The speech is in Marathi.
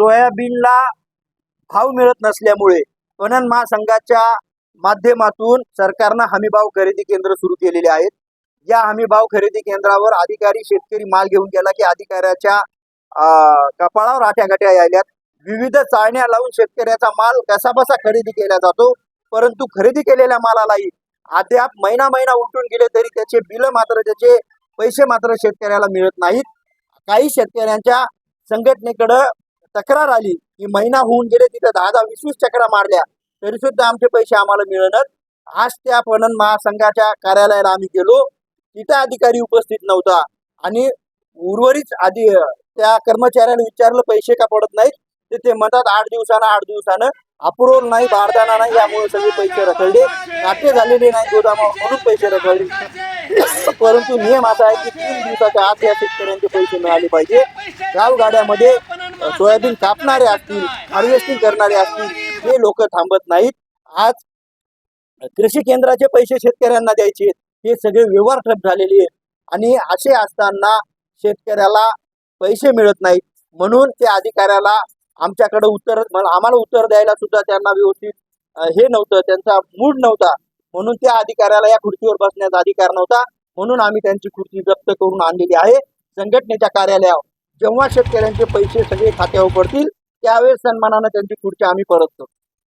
सोयाबीनला भाव मिळत नसल्यामुळे पणन महासंघाच्या माध्यमातून सरकारनं हमीभाव खरेदी केंद्र सुरू केलेले आहेत. या हमीभाव खरेदी केंद्रावर अधिकारी शेतकरी माल घेऊन गेला की अधिकाऱ्याच्या कपाळावर आट्यागाट्या यायल्यात. विविध चाळण्या लावून शेतकऱ्याचा माल कसाबसा खरेदी केला जातो परंतु खरेदी केलेल्या मालालाही अद्याप महिना महिना उलटून गेले तरी त्याचे बिल मात्र त्याचे पैसे मात्र शेतकऱ्याला मिळत नाहीत. काही शेतकऱ्यांच्या संघटनेकडं तक्रार आली. की महिना होऊन गेले तिथं दहा दहा वीस वीस चक्रा मारल्या. तरी सुद्धा आमचे पैसे आम्हाला मिळणार. आज त्या पणन महासंघाच्या कार्यालयाला आम्ही गेलो. तिथं अधिकारी उपस्थित नव्हता. आणि उर्वरित आधी त्या कर्मचाऱ्याला विचारलं पैसे का पडत नाहीत? ते ते म्हणतात आठ दिवसानं आठ दिवसानं अप्रुव्हल नाही बारदाना नाही यामुळे सगळे पैसे रखडले. नाट्य झालेले नाही गोदामा म्हणून पैसे रखडले. परंतु नियम असा आहे की तीन दिवसाच्या आत या शेतकऱ्यांचे पैसे मिळाले पाहिजे. गावगाड्यामध्ये सोयाबीन कापणारे असतील हार्वेस्टिंग करणारे असतील हे लोक थांबत नाहीत. आज कृषी केंद्राचे पैसे शेतकऱ्यांना द्यायचे हे सगळे व्यवहार ठप झालेले आहेत. आणि असे असताना शेतकऱ्याला पैसे मिळत नाहीत. म्हणून त्या अधिकाऱ्याला आमच्याकडे उत्तर आम्हाला उत्तर द्यायला सुद्धा त्यांना व्यवस्थित हे नव्हतं. त्यांचा मूड नव्हता. म्हणून त्या अधिकाऱ्याला या खुर्चीवर बसण्याचा अधिकार नव्हता. म्हणून आम्ही त्यांची खुर्ची जप्त करून आणलेली आहे. संघटनेच्या कार्यालयावर जेव्हा शेतकऱ्यांचे पैसे सगळे खात्यावर पडतील त्यावेळेस सन्मानानं त्यांची खुर्ची आम्ही परत करू